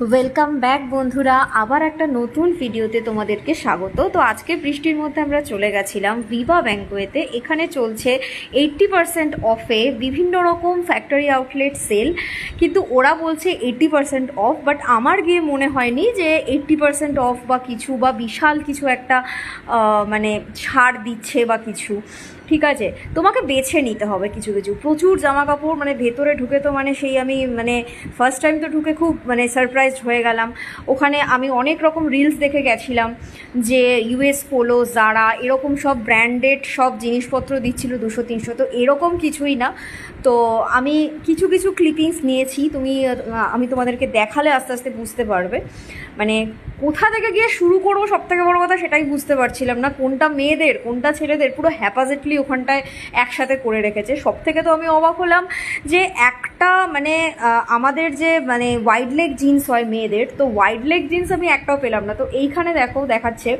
Welcome back বন্ধুরা। আবার একটা নতুন ভিডিওতে তোমাদেরকে স্বাগত। তো আজকে বৃষ্টির মধ্যে আমরা চলে গেছিলাম ভিভা ব্যাঙ্কোয়েতে এখানে চলছে এইট্টি পার্সেন্ট অফে বিভিন্ন রকম ফ্যাক্টরি আউটলেট সেল কিন্তু ওরা বলছে এইট্টি পার্সেন্ট অফ বাট আমার গিয়ে মনে হয়নি যে এইট্টি পার্সেন্ট অফ বা কিছু বা বিশাল কিছু একটা মানে ছাড় দিচ্ছে বা কিছু। ঠিক আছে? তোমাকে বেছে নিতে হবে কিছু কিছু। প্রচুর জামা কাপড় মানে ভেতরে ঢুকে তো মানে সেই আমি মানে ফার্স্ট টাইম তো ঢুকে খুব মানে সারপ্রাইজড হয়ে গেলাম। ওখানে আমি অনেক রকম রিলস দেখে গেছিলাম যে ইউএস পোলো জারা এরকম সব ব্র্যান্ডেড সব জিনিসপত্র দিচ্ছিল দুশো, তিনশো। তো এরকম কিছুই না। তো আমি কিছু কিছু ক্লিপিংস নিয়েছি। তুমি, আমি তোমাদেরকে দেখালে আস্তে আস্তে বুঝতে পারবে। মানে কোথা থেকে গিয়ে শুরু করব সব থেকে বড় কথা সেটাই বুঝতে পারছিলাম না। কোনটা মেয়েদের, কোনটা ছেলেদের পুরো হ্যাপাজেটলি ওখানটায় একসাথে করে রেখেছে। সব থেকে তো আমি অবাক হলাম যে একটা মানে আমাদের যে মানে ওয়াইড লেগ জিন্স হয় মেয়েদের, তো ওয়াইড লেগ জিন্স আমি একটাও পেলাম না। তো এইখানে দেখো, দেখাচ্ছে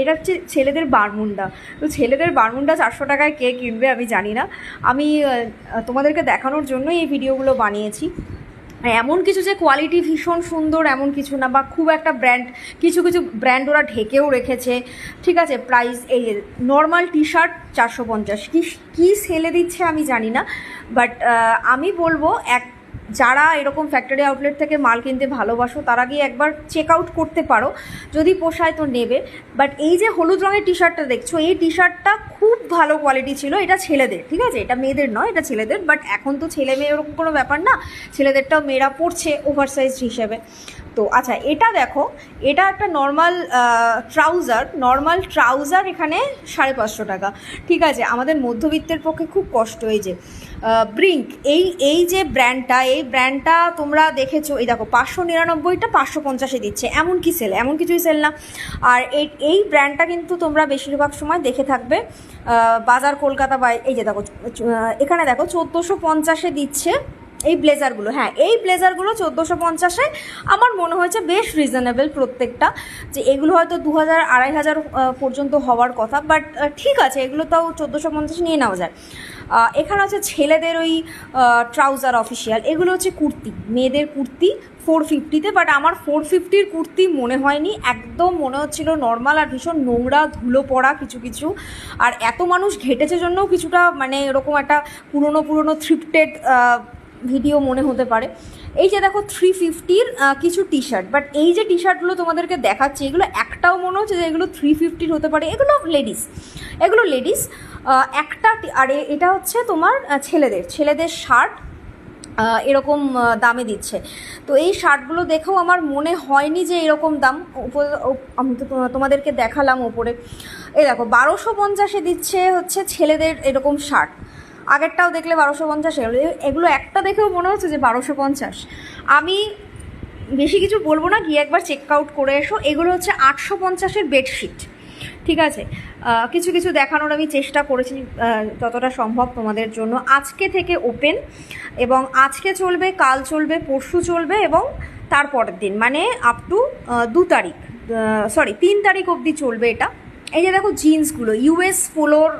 এটা হচ্ছে ছেলেদের বারমুন্ডা তো ছেলেদের বারমুন্ডা চারশো টাকায় কে কিনবে আমি জানি না। আমি তোমাদেরকে দেখানোর জন্যই এই ভিডিওগুলো বানিয়েছি। এমন কিছু যে কোয়ালিটি ভীষণ সুন্দর, এমন কিছু না, বা খুব একটা ব্র্যান্ড কিছু কিছু ব্র্যান্ড ওরা ঢেকেও রেখেছে। ঠিক আছে প্রাইস এই নর্মাল টি শার্ট চারশো পঞ্চাশ। কী কী সেলে দিচ্ছে আমি জানি না বাট আমি বলব এক যারা এরকম ফ্যাক্টরি আউটলেট থেকে মাল কিনতে ভালোবাসো, তারা গিয়ে একবার চেক আউট করতে পারো। যদি পোষায় তো নেবে। বাট এই যে হলুদ রঙের টি শার্টটা দেখছ, এই টি শার্টটা খুব ভালো কোয়ালিটি ছিল। এটা ছেলেদের, ঠিক আছে? এটা মেয়েদের নয়, এটা ছেলেদের। বাট এখন তো ছেলে মেয়ে এরকম কোনো ব্যাপার না। ছেলেদেরটাও মেয়েরা পড়ছে ওভারসাইজ হিসেবে। তো আচ্ছা এটা দেখো, এটা একটা নর্মাল ট্রাউজার নর্মাল ট্রাউজার এখানে সাড়ে পাঁচশো টাকা। ঠিক আছে, আমাদের মধ্যবিত্তের পক্ষে খুব কষ্ট এই যে। ব্রিঙ্ক এই এই যে ব্র্যান্ডটা এই ব্র্যান্ডটা তোমরা দেখেছ, এই দেখো, পাঁচশো নিরানব্বইটা পাঁচশো পঞ্চাশে দিচ্ছে। এমন কি সেল এমন কিছুই সেল না। আর এই এই ব্র্যান্ডটা কিন্তু তোমরা বেশিরভাগ সময় দেখে থাকবে। বাজার কলকাতা বা এই যে দেখো এখানে দেখো, চোদ্দোশো পঞ্চাশে দিচ্ছে। এই ব্লেজারগুলো হ্যাঁ এই ব্লেজারগুলো চোদ্দোশো পঞ্চাশে আমার মনে হয়েছে বেশ রিজনেবল প্রত্যেকটা। যে এগুলো হয়তো দু হাজার আড়াই হাজার পর্যন্ত হওয়ার কথা বাট ঠিক আছে, এগুলো তাও চোদ্দোশো পঞ্চাশ নিয়ে নেওয়া যায়। এখানে হচ্ছে ছেলেদের ওই ট্রাউজার অফিসিয়াল এগুলো হচ্ছে কুর্তি, মেয়েদের কুর্তি ফোর ফিফটিতে বাট আমার ফোর ফিফটির কুর্তি মনে হয়নি, একদম মনে হচ্ছিল নর্মাল আর ভীষণ নোংরা, ধুলো পড়া কিছু কিছু, আর এত মানুষ ঘেটেছে জন্যও কিছুটা মানে এরকম একটা পুরনো পুরনো থ্রিফটেড ভিডিও মনে হতে পারে। এই যে দেখো থ্রি ফিফটির কিছু টি শার্ট বাট এই যে টি শার্টগুলো তোমাদেরকে দেখাচ্ছি, এগুলো একটাও মনে হচ্ছে যে এগুলো থ্রি ফিফটির হতে পারে। এগুলো লেডিস এগুলো লেডিস একটা আর এটা হচ্ছে তোমার ছেলেদের ছেলেদের শার্ট এরকম দামে দিচ্ছে। তো এই শার্টগুলো দেখেও আমার মনে হয়নি যে এরকম দাম। আমি তো তোমাদেরকে দেখালাম ওপরে। এই দেখো, বারোশো পঞ্চাশে দিচ্ছে হচ্ছে ছেলেদের এরকম শার্ট আগেরটাও দেখলে বারোশো পঞ্চাশ এগুলো একটা দেখেও মনে হচ্ছে যে বারোশো পঞ্চাশ। আমি বেশি কিছু বলব না, গিয়ে একবার চেক আউট করে এসো। এগুলো হচ্ছে আটশো পঞ্চাশের বেডশিট ঠিক আছে? কিছু কিছু দেখানোর আমি চেষ্টা করেছি যতটা সম্ভব তোমাদের জন্য। আজকে থেকে ওপেন এবং আজকে চলবে, কাল চলবে, পরশু চলবে এবং তারপরের দিন মানে আপ টু দু তারিখ সরি তিন তারিখ অবধি চলবে এটা। এই যে দেখো জিন্সগুলো ইউএস পোলোর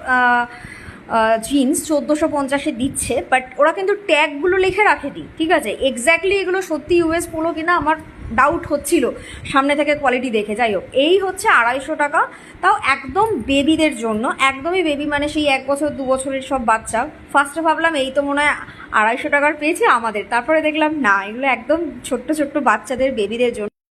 জিন্স চোদ্দোশো পঞ্চাশে দিচ্ছে বাট ওরা কিন্তু ট্যাগগুলো লিখে রাখেনি, ঠিক আছে? এক্স্যাক্টলি এগুলো সত্যি ইউএস পোলো কিনা আমার ডাউট হচ্ছিল, সামনে থেকে কোয়ালিটি দেখে। যাই হোক, এই হচ্ছে আড়াইশো টাকা, তাও একদম বেবিদের জন্য, একদমই বেবি মানে সেই এক বছর, দু বছরের সব বাচ্চা। ফার্স্টে ভাবলাম, এই তো মনে হয় আড়াইশো টাকার পেয়েছে আমাদের, তারপরে দেখলাম, না, এগুলো একদম ছোট্ট ছোট্ট বাচ্চাদের বেবিদের জন্য।